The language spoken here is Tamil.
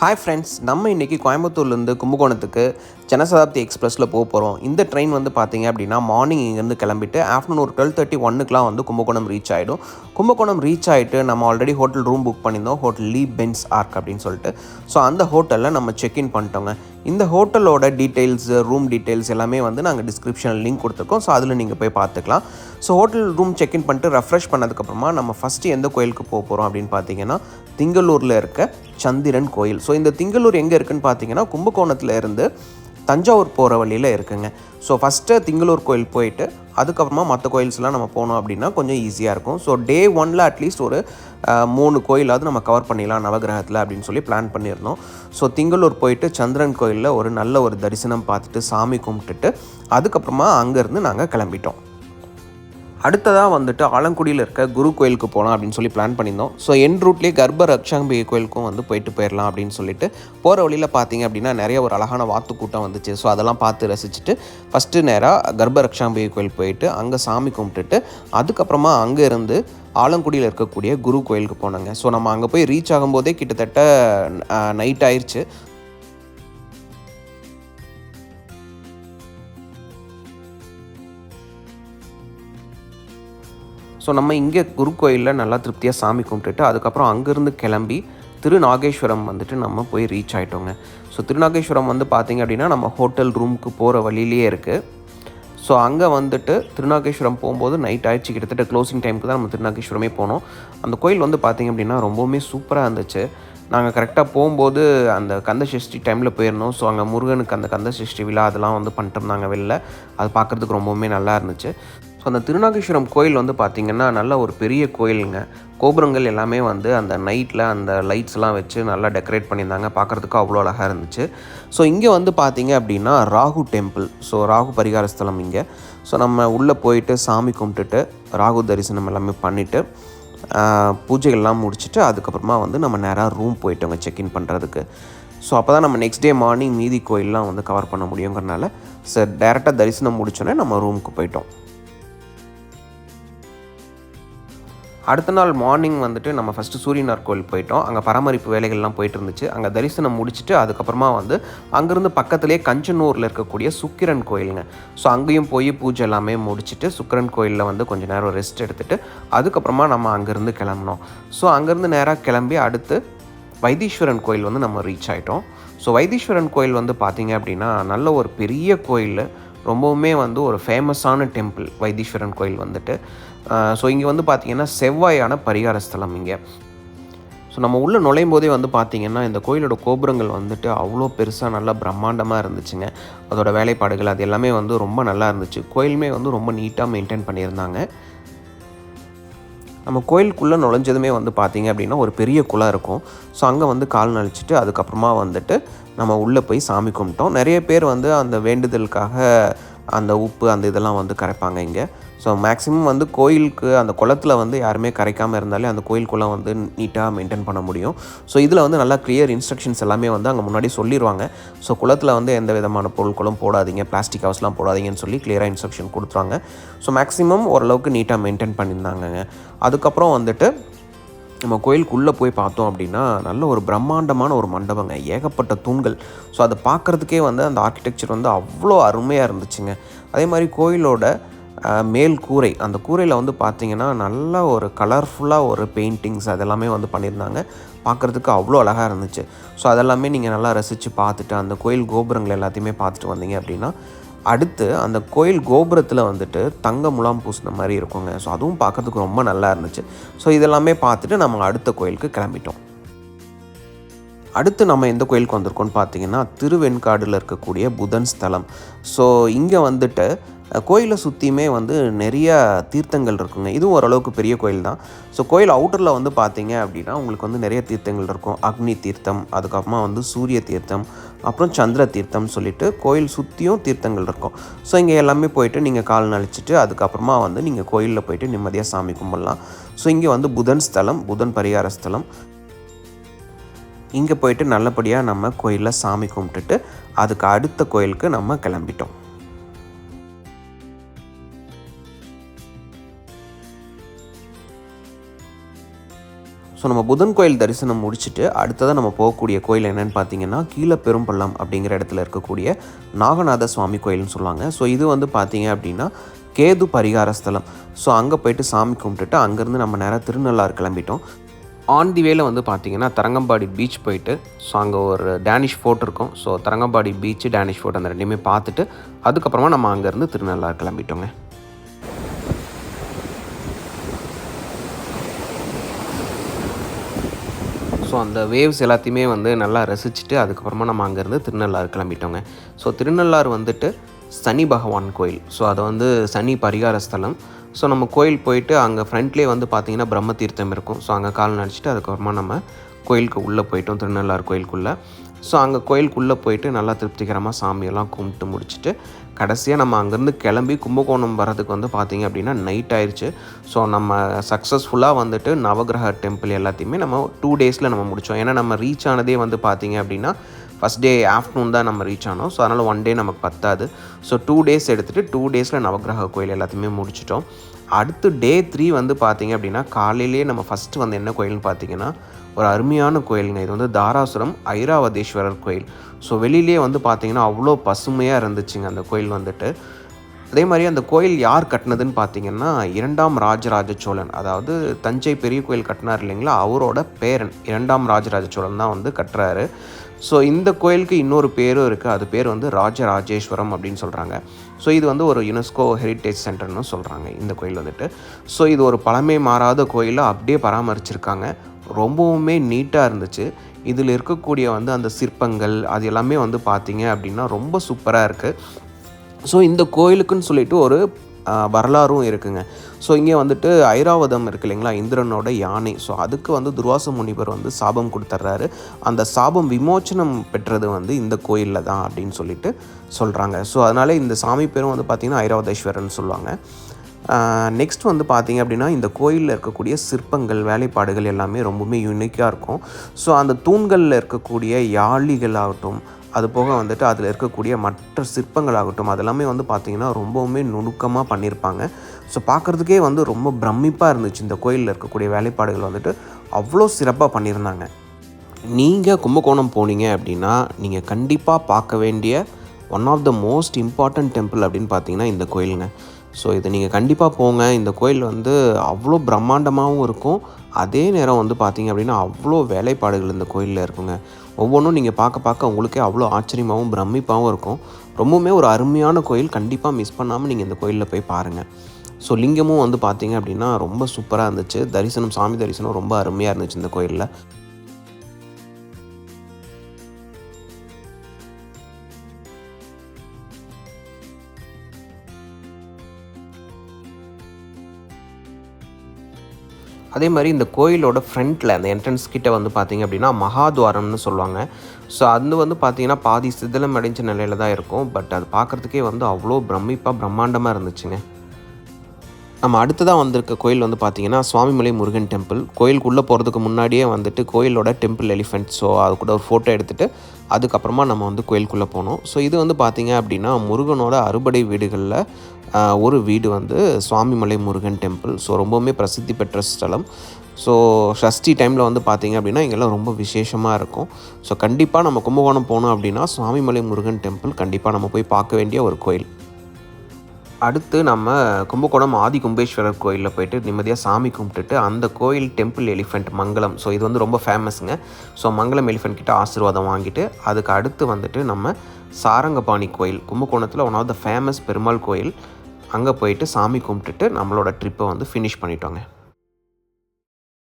ஹாய் ஃப்ரெண்ட்ஸ் நம்ம இன்றைக்கி கோயம்புத்தூர்லேருந்து கும்பகோணத்துக்கு ஜனசதாப்தி எக்ஸ்பிரஸில் போக போகிறோம் இந்த ட்ரெயின் வந்து பார்த்தீங்க அப்படின்னா மார்னிங் இங்கேருந்து கிளம்பிட்டு ஆஃப்டர்நூன் ஒரு டுவெல் தேர்ட்டி ஒன்னுக்குலாம் வந்து கும்பகோணம் ரீச் ஆகிடும் கும்பகோணம் ரீச் ஆகிட்டு நம்ம ஆல்ரெடி ஹோட்டல் ரூம் புக் பண்ணியிருந்தோம். ஹோட்டல் லீ பென்ஸ் ஆர்க் அப்படின்னு சொல்லிட்டு. ஸோ அந்த ஹோட்டலில் நம்ம செக்இன் பண்ணிட்டோங்க. இந்த ஹோட்டலோட டீட்டெயில்ஸ் ரூம் டீட்டெயில்ஸ் எல்லாமே வந்து நாங்கள் டிஸ்கிரிப்ஷனில் லிங்க் கொடுத்துருக்கோம். ஸோ அதில் நீங்கள் போய் பார்த்துக்கலாம் so hotel room check in பண்ணிட்டு ரெஃப்ரெஷ் பண்ணதுக்கப்புறமா நம்ம ஃபஸ்ட்டு எந்த கோயிலுக்கு போக போகிறோம் அப்படின்னு பார்த்தீங்கன்னா திங்களூரில் இருக்க சந்திரன் கோயில். ஸோ இந்த திங்களூர் எங்கே இருக்குன்னு பார்த்தீங்கன்னா கும்பகோணத்தில் இருந்து தஞ்சாவூர் போகிற வழியில் இருக்குங்க. ஸோ ஃபஸ்ட்டு திங்களூர் கோயில் போயிட்டு அதுக்கப்புறமா மற்ற கோயில்ஸ்லாம் நம்ம போனோம் அப்படின்னா கொஞ்சம் ஈஸியாக இருக்கும். ஸோ டே ஒனில் அட்லீஸ்ட் ஒரு மூணு கோயிலாவது நம்ம கவர் பண்ணிடலாம் நவகிரகத்தில் அப்படின்னு சொல்லி பிளான் பண்ணியிருந்தோம். ஸோ திங்களூர் போயிட்டு சந்திரன் கோயிலில் ஒரு நல்ல ஒரு தரிசனம் பார்த்துட்டு சாமி கும்பிட்டுட்டு அதுக்கப்புறமா அங்கேருந்து நாங்கள் கிளம்பிட்டோம். அடுத்ததாக வந்துட்டு ஆலங்குடியில் இருக்க குரு கோயிலுக்கு போகலாம் அப்படின்னு சொல்லி பிளான் பண்ணியிருந்தோம். ஸோ என் ரூட்லேயே கர்ப்ப ரக்ஷாம்பிகை கோயிலுக்கும் வந்து போயிட்டு போயிடலாம் அப்படின்னு சொல்லிட்டு போகிற வழியில் பார்த்தீங்க அப்படின்னா நிறைய ஒரு அழகான வாத்து கூட்டம் வந்துச்சு. ஸோ அதெல்லாம் பார்த்து ரசிச்சுட்டு ஃபஸ்ட்டு நேராக கர்ப்ப ரக்ஷாம்பிகை கோயில் போயிட்டு அங்கே சாமி கும்பிட்டுட்டு அதுக்கப்புறமா அங்கே இருந்து ஆலங்குடியில் இருக்கக்கூடிய குரு கோயிலுக்கு போனோங்க. ஸோ நம்ம அங்கே போய் ரீச் ஆகும்போதே கிட்டத்தட்ட நைட் ஆயிடுச்சு ஸோ நம்ம இங்கே குருக்கோயிலில் நல்லா திருப்தியாக சாமி கும்பிட்டுட்டு அதுக்கப்புறம் அங்கேருந்து கிளம்பி திருநாகேஸ்வரம் வந்துட்டு நம்ம போய் ரீச் ஆகிட்டோங்க ஸோ திருநாகேஸ்வரம் வந்து பார்த்திங்க அப்படின்னா நம்ம ஹோட்டல் ரூமுக்கு போகிற வழியிலேயே இருக்குது ஸோ அங்கே வந்துட்டு திருநாகேஸ்வரம் போகும்போது நைட் ஆயிடுச்சு. கிட்டத்தட்ட க்ளோசிங் டைமுக்கு தான் நம்ம திருநாகேஸ்வரமே போனோம். அந்த கோயில் வந்து பார்த்திங்க அப்படின்னா ரொம்பவுமே சூப்பராக இருந்துச்சு. நாங்கள் கரெக்டாக போகும்போது அந்த கந்த சஷ்டி டைமில் போயிருந்தோம். ஸோ அங்கே முருகனுக்கு அந்த கந்த சஷ்டி விழா அதெல்லாம் வந்து பண்ணிட்டு இருந்தாங்க வெளில. அது பார்க்குறதுக்கு ரொம்பவுமே நல்லா இருந்துச்சு. ஸோ அந்த திருநாகேஸ்வரம் கோயில் வந்து பார்த்திங்கன்னா நல்ல ஒரு பெரிய கோயிலுங்க. கோபுரங்கள் எல்லாமே வந்து அந்த நைட்டில் அந்த லைட்ஸ்லாம் வச்சு நல்லா டெக்கரேட் பண்ணியிருந்தாங்க. பார்க்குறதுக்கு அவ்வளோ அழகாக இருந்துச்சு. ஸோ இங்கே வந்து பார்த்திங்க அப்படின்னா ராகு டெம்பிள் ஸோ ராகு பரிகார ஸ்தலம் இங்கே. ஸோ நம்ம உள்ளே போயிட்டு சாமி கும்பிட்டுட்டு ராகு தரிசனம் எல்லாமே பண்ணிவிட்டு பூஜைகள்லாம் முடிச்சுட்டு அதுக்கப்புறமா வந்து நம்ம நேராக ரூம் போயிட்டோங்க செக்இன் பண்ணுறதுக்கு ஸோ அப்போ தான் நம்ம நெக்ஸ்ட் டே மார்னிங் மீதி கோயிலெலாம் வந்து கவர் பண்ண முடியுங்கிறனால சார் டேரெக்டாக தரிசனம் முடிச்சோன்னே நம்ம ரூமுக்கு போயிட்டோம். அடுத்த நாள் மார்னிங் வந்துட்டு நம்ம ஃபஸ்ட்டு சூரியனார் கோயில் போயிட்டோம். அங்கே பராமரிப்பு வேலைகள்லாம் போயிட்டு இருந்துச்சு அங்கே தரிசனம் முடிச்சுட்டு அதுக்கப்புறமா வந்து அங்கேருந்து பக்கத்துலேயே கஞ்சனூரில் இருக்கக்கூடிய சுக்கிரன் கோயிலுங்க. ஸோ அங்கேயும் போய் பூஜை எல்லாமே முடிச்சுட்டு சுக்கிரன் கோயிலில் வந்து கொஞ்சம் நேரம் ரெஸ்ட் எடுத்துகிட்டு அதுக்கப்புறமா நம்ம அங்கேருந்து கிளம்புனோம். ஸோ அங்கேருந்து நேராக கிளம்பி அடுத்து வைத்தீஸ்வரன் கோயில் வந்து நம்ம ரீச் ஆகிட்டோம் ஸோ வைத்தீஸ்வரன் கோயில் வந்து பார்த்திங்க அப்படின்னா நல்ல ஒரு பெரிய கோயில். ரொம்பவுமே வந்து ஒரு ஃபேமஸான டெம்பிள் வைத்தீஸ்வரன் கோயில் வந்துட்டு. ஸோ இங்கே வந்து பார்த்திங்கன்னா செவ்வாயான பரிகார ஸ்தலம் இங்கே. ஸோ நம்ம உள்ளே நுழையும் போதே வந்து பார்த்திங்கன்னா இந்த கோயிலோட கோபுரங்கள் வந்துட்டு அவ்வளோ பெருசாக நல்லா பிரம்மாண்டமாக இருந்துச்சுங்க. அதோட வேலைப்பாடுகள் அது எல்லாமே வந்து ரொம்ப நல்லா இருந்துச்சு. கோயிலுமே வந்து ரொம்ப நீட்டாக மெயின்டைன் பண்ணியிருந்தாங்க. நம்ம கோயிலுக்குள்ளே நுழைஞ்சதுமே வந்து பார்த்திங்க அப்படின்னா ஒரு பெரிய குளம் இருக்கும். ஸோ அங்கே வந்து கால் நழிச்சிட்டு அதுக்கப்புறமா வந்துட்டு நம்ம உள்ளே போய் சாமி கும்பிட்டோம். நிறைய பேர் வந்து அந்த வேண்டுதலுக்காக அந்த உப்பு அந்த இதெல்லாம் வந்து கரைப்பாங்க இங்கே. ஸோ மேக்ஸிமம் வந்து கோயிலுக்கு அந்த குளத்தில் வந்து யாருமே கரைக்காமல் இருந்தாலே அந்த கோயிலுக்குள்ளே வந்து நீட்டாக மெயின்டைன் பண்ண முடியும். ஸோ இதில் வந்து நல்லா கிளியர் இன்ஸ்ட்ரக்ஷன்ஸ் எல்லாமே வந்து அங்கே முன்னாடி சொல்லிடுவாங்க ஸோ குளத்தில் வந்து எந்த விதமான பொருட்களும் போடாதீங்க பிளாஸ்டிக் ஹவுஸ்லாம் போடாதீங்கன்னு சொல்லி கிளியராக இன்ஸ்ட்ரக்ஷன் கொடுத்துருவாங்க. ஸோ மேக்ஸிமம் ஓரளவுக்கு நீட்டாக மெயின்டைன் பண்ணியிருந்தாங்கங்க. அதுக்கப்புறம் வந்துட்டு நம்ம கோயிலுக்குள்ளே போய் பார்த்தோம் அப்படின்னா நல்ல ஒரு பிரம்மாண்டமான ஒரு மண்டபங்க ஏகப்பட்ட தூண்கள். ஸோ அதை பார்க்குறதுக்கே வந்து அந்த ஆர்கிடெக்சர் வந்து அவ்வளோ அருமையாக இருந்துச்சுங்க. அதே மாதிரி கோயிலோட மேல் கூரை அந்த கூரையில் வந்து பார்த்தீங்கன்னா நல்ல ஒரு கலர்ஃபுல்லாக ஒரு பெயிண்டிங்ஸ் அதெல்லாமே வந்து பண்ணியிருந்தாங்க. பார்க்குறதுக்கு அவ்வளோ அழகாக இருந்துச்சு. ஸோ அதெல்லாமே நீங்கள் நல்லா ரசித்து பார்த்துட்டு அந்த கோயில் கோபுரங்கள் எல்லாத்தையுமே பார்த்துட்டு வந்தீங்க அப்படின்னா அடுத்து அந்த கோயில் கோபுரத்தில் வந்துட்டு தங்க முலாம் பூசின மாதிரி இருக்குங்க. ஸோ அதுவும் பார்க்கறதுக்கு ரொம்ப நல்லா இருந்துச்சு. ஸோ இதெல்லாமே பார்த்துட்டு நம்ம அடுத்த கோயிலுக்கு கிளம்பிட்டோம். அடுத்து நம்ம எந்த கோயிலுக்கு வந்திருக்கோம்னு பார்த்தீங்கன்னா திருவெண்காடில் இருக்கக்கூடிய புதன் ஸ்தலம். ஸோ இங்கே வந்துட்டு கோயிலை சுற்றியுமே வந்து நிறைய தீர்த்தங்கள் இருக்குங்க. இதுவும் ஓரளவுக்கு பெரிய கோயில் தான். ஸோ கோயில் அவுட்டரில் வந்து பார்த்தீங்க அப்படின்னா உங்களுக்கு வந்து நிறைய தீர்த்தங்கள் இருக்கும். அக்னி தீர்த்தம் அதுக்கப்புறமா வந்து சூரிய தீர்த்தம் அப்புறம் சந்திர தீர்த்தம் சொல்லிட்டு கோயில் சுற்றியும் தீர்த்தங்கள் இருக்கும். ஸோ இங்கே எல்லாமே போயிட்டு நீங்கள் கால் நழிச்சிட்டு அதுக்கப்புறமா வந்து நீங்கள் கோயிலில் போயிட்டு நிம்மதியாக சாமி கும்பிடலாம். ஸோ இங்கே வந்து புதன் ஸ்தலம் புதன் பரிகார ஸ்தலம். இங்கே போயிட்டு நல்லபடியாக நம்ம கோயிலில் சாமி கும்பிட்டுட்டு அதுக்கு அடுத்த கோயிலுக்கு நம்ம கிளம்பிட்டோம். ஸோ நம்ம புதன் கோயில் தரிசனம் முடிச்சுட்டு அடுத்ததாக நம்ம போகக்கூடிய கோயில் என்னென்னு பார்த்தீங்கன்னா கீழே பெரும்பள்ளம் அப்படிங்கிற இடத்துல இருக்கக்கூடிய நாகநாத சுவாமி கோயில்னு சொல்லுவாங்க. ஸோ இது வந்து பார்த்தீங்க அப்படின்னா கேது பரிகார ஸ்தலம். ஸோ அங்கே போயிட்டு சாமி கும்பிட்டுட்டு அங்கேருந்து நம்ம நேராக திருநள்ளாறு கிளம்பிட்டோம். ஆன் தி வேல வந்து பார்த்தீங்கன்னா தரங்கம்பாடி பீச் போயிட்டு ஸோ அங்கே ஒரு டேனிஷ் ஃபோர்ட் இருக்கும். So Tharangambadi beach Danish fort அந்த ரெண்டையுமே பார்த்துட்டு அதுக்கப்புறமா நம்ம அங்கேருந்து திருநள்ளாறு கிளம்பிட்டோங்க. ஸோ அந்த வேவ்ஸ் எல்லாத்தையுமே வந்து நல்லா ரசிச்சுட்டு அதுக்கப்புறமா நம்ம அங்கேருந்து திருநள்ளாறு கிளம்பிட்டோங்க. ஸோ திருநள்ளாறு வந்துட்டு சனி பகவான் கோயில். ஸோ அதை வந்து சனி பரிகார ஸ்தலம். ஸோ நம்ம கோயில் போயிட்டு அங்கே ஃப்ரண்ட்லேயே வந்து பார்த்திங்கன்னா பிரம்ம தீர்த்தம் இருக்கும். ஸோ அங்கே கால் நடிச்சிட்டு அதுக்கப்புறமா நம்ம கோயிலுக்கு உள்ளே போயிட்டோம் திருநள்ளாறு கோயிலுக்குள்ளே. ஸோ அங்கே கோயிலுக்குள்ளே போயிட்டு நல்லா திருப்திகரமாக சாமியெல்லாம் கும்பிட்டு முடிச்சுட்டு கடைசியாக நம்ம அங்கேருந்து கிளம்பி கும்பகோணம் வரதுக்கு வந்து பார்த்திங்க அப்படின்னா நைட் ஆயிடுச்சு ஸோ நம்ம சக்ஸஸ்ஃபுல்லாக வந்துட்டு நவகிரக டெம்பிள் எல்லாத்தையுமே நம்ம டூ டேஸில் நம்ம முடித்தோம் ஏன்னா நம்ம ரீச் ஆனதே வந்து பார்த்திங்க அப்படின்னா ஃபஸ்ட் டே ஆஃப்டர்நூன் தான் நம்ம ரீச் ஆனோம். ஸோ அதனால் ஒன் டே நமக்கு பத்தாது. ஸோ டூ டேஸ் எடுத்துகிட்டு டூ டேஸில் நவகிரக கோயில் எல்லாத்தையுமே முடிச்சிட்டோம். அடுத்து டே த்ரீ வந்து பார்த்திங்க அப்படின்னா காலையிலேயே நம்ம ஃபஸ்ட்டு வந்து என்ன கோயில்னு பார்த்திங்கன்னா ஒரு அருமையான கோயிலுங்க. இது வந்து தாராசுரம் ஐராவதீஸ்வரர் கோயில். ஸோ வெளியிலே வந்து பார்த்திங்கன்னா அவ்வளோ பசுமையாக இருந்துச்சுங்க அந்த கோயில் வந்துட்டு. அதே மாதிரி அந்த கோயில் யார் கட்டினதுன்னு பார்த்தீங்கன்னா இரண்டாம் ராஜராஜ சோழன். அதாவது தஞ்சை பெரிய கோயில் கட்டினார் இல்லைங்களா? அவரோட பேரன் இரண்டாம் ராஜராஜ சோழன் தான் வந்து கட்டுறாரு. ஸோ இந்த கோயிலுக்கு இன்னொரு பேரும் இருக்குது அது பேர் வந்து ராஜராஜேஸ்வரம் அப்படின்னு சொல்கிறாங்க ஸோ இது வந்து ஒரு யுனெஸ்கோ ஹெரிட்டேஜ் சென்டர்னு சொல்கிறாங்க இந்த கோயில் வந்துட்டு. ஸோ இது ஒரு பழமை மாறாத கோயிலை அப்படியே பராமரிச்சிருக்காங்க. ரொம்பவுமே நீட்டாக இருந்துச்சு. இதில் இருக்கக்கூடிய வந்து அந்த சிற்பங்கள் அது எல்லாமே வந்து பார்த்திங்க அப்படின்னா ரொம்ப சூப்பராக இருக்குது ஸோ இந்த கோயிலுக்குன்னு சொல்லிட்டு ஒரு வரலாறும் இருக்குங்க. ஸோ இங்கே வந்துட்டு ஐராவதம் இருக்கு இல்லைங்களா? இந்திரனோட யானை. ஸோ அதுக்கு வந்து துர்வாச முனிவர் வந்து சாபம் கொடுத்துட்றாரு அந்த சாபம் விமோச்சனம் பெற்றது வந்து இந்த கோயிலில் தான் அப்படின்னு சொல்லிட்டு சொல்கிறாங்க ஸோ அதனால் இந்த சாமி பேரும் வந்து பார்த்திங்கன்னா ஐராவதேஸ்வரன் சொல்லுவாங்க. நெக்ஸ்ட் வந்து பார்த்திங்க அப்படின்னா இந்த கோயிலில் இருக்கக்கூடிய சிற்பங்கள் வேலைப்பாடுகள் எல்லாமே ரொம்பவுமே யூனிக்காக இருக்கும். ஸோ அந்த தூண்களில் இருக்கக்கூடிய யாழிகள் ஆகட்டும் அது போக வந்துட்டு அதில் இருக்கக்கூடிய மற்ற சிற்பங்கள் ஆகட்டும் அதெல்லாமே வந்து பார்த்திங்கன்னா ரொம்பவுமே நுணுக்கமாக பண்ணியிருப்பாங்க. ஸோ பார்க்குறதுக்கே வந்து ரொம்ப பிரமிப்பாக இருந்துச்சு இந்த கோயிலில் இருக்கக்கூடிய வேலைப்பாடுகள் வந்துட்டு. அவ்வளோ சிறப்பாக பண்ணியிருந்தாங்க. நீங்கள் கும்பகோணம் போனீங்க அப்படின்னா நீங்கள் கண்டிப்பாக பார்க்க வேண்டிய one of the most important temple அப்படின்னு பார்த்தீங்கன்னா இந்த கோயிலுங்க. ஸோ இதை நீங்கள் கண்டிப்பாக போங்க. இந்த கோயில் வந்து அவ்வளோ பிரம்மாண்டமாகவும் இருக்கும். அதே நேரம் வந்து பார்த்திங்க அப்படின்னா அவ்வளோ வேலைப்பாடுகள் இந்த கோயிலில் இருக்குங்க. ஒவ்வொன்றும் நீங்கள் பார்க்க பார்க்க உங்களுக்கே அவ்வளோ ஆச்சரியமாகவும் பிரமிப்பாகவும் இருக்கும். ரொம்பவுமே ஒரு அருமையான கோயில். கண்டிப்பாக மிஸ் பண்ணாமல் நீங்கள் இந்த கோயிலில் போய் பாருங்கள் ஸோ லிங்கமும் வந்து பார்த்திங்க அப்படின்னா ரொம்ப சூப்பராக இருந்துச்சு. தரிசனம் சாமி தரிசனம் ரொம்ப அருமையாக இருந்துச்சு இந்த கோயிலில். அதே மாதிரி இந்த கோயிலோட ஃப்ரண்ட்டில் அந்த என்ட்ரன்ஸ் கிட்டே வந்து பார்த்திங்க அப்படின்னா மகாத்வாரம்னு சொல்லுவாங்க. ஸோ அது வந்து பார்த்திங்கன்னா பாதி சிதிலம் அடைஞ்ச நிலையில் தான் இருக்கும். பட் அது பார்க்குறதுக்கே வந்து அவ்வளோ பிரமிப்பாக பிரம்மாண்டமாக இருந்துச்சுங்க. நம்ம அடுத்ததாக வந்திருக்க கோயில் வந்து பார்த்திங்கன்னா சுவாமிமலை முருகன் டெம்பிள் கோயிலுக்குள்ளே போகிறதுக்கு முன்னாடியே வந்துட்டு கோயிலோட டெம்பிள் எலிஃபெண்ட் ஸோ அது கூட ஒரு ஃபோட்டோ எடுத்துகிட்டு அதுக்கப்புறமா நம்ம வந்து கோயிலுக்குள்ளே போனோம். ஸோ இது வந்து பார்த்திங்க அப்படின்னா முருகனோட அறுபடை வீடுகளில் ஒரு வீடு வந்து சுவாமிமலை முருகன் டெம்பிள் ஸோ ரொம்பவுமே பிரசித்தி பெற்ற ஸ்தலம். ஸோ ஷஷ்டி டைமில் வந்து பார்த்திங்க அப்படின்னா இங்கெல்லாம் ரொம்ப விசேஷமாக இருக்கும். ஸோ கண்டிப்பாக நம்ம கும்பகோணம் போனோம் அப்படின்னா சுவாமிமலை முருகன் டெம்பிள் கண்டிப்பாக நம்ம போய் பார்க்க வேண்டிய ஒரு கோயில். அடுத்து நம்ம கும்பகோணம் ஆதி கும்பேஸ்வரர் கோயிலில் போயிட்டு நிம்மதியாக சாமி கும்பிட்டுட்டு அந்த கோயில் டெம்பிள் எலிஃபெண்ட் மங்களம் ஸோ இது வந்து ரொம்ப ஃபேமஸுங்க ஸோ மங்களம் எலிஃபெண்ட் கிட்ட ஆசீர்வாதம் வாங்கிட்டு அதுக்கு அடுத்து வந்துட்டு நம்ம சாரங்கபாணி கோயில். கும்பகோணத்தில் one of the famous Perumal கோயில். அங்கே போயிட்டு சாமி கும்பிட்டுட்டு நம்மளோட ட்ரிப்பை வந்து ஃபினிஷ் பண்ணிட்டோங்க.